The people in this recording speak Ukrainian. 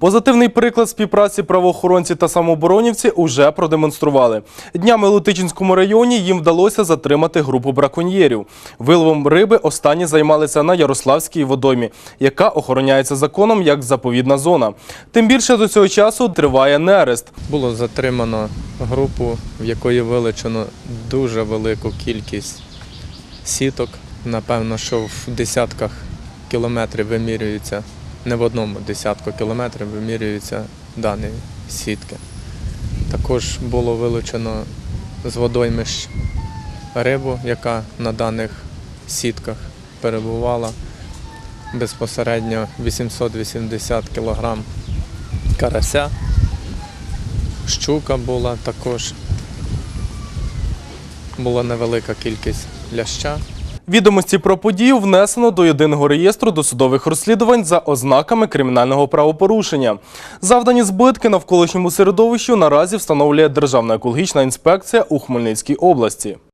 Позитивний приклад співпраці правоохоронці та самооборонівці уже продемонстрували. Днями у Лутичинському районі їм вдалося затримати групу браконьєрів. Виловом риби останні займалися на Ярославській водоймі, яка охороняється законом як заповідна зона. Тим більше до цього часу триває нерест. Було затримано групу, в якої вилучено дуже велику кількість сіток. Напевно, що в десятках кілометрів вимірюються, не в одному десятку кілометрів вимірюються дані сітки. Також було вилучено з водоймищ рибу, яка на даних сітках перебувала безпосередньо 880 кг карася. Щука була також. Була невелика кількість ляща. Відомості про подію внесено до єдиного реєстру досудових розслідувань за ознаками кримінального правопорушення. Завдані збитки навколишньому середовищу наразі встановлює Державна екологічна інспекція у Хмельницькій області.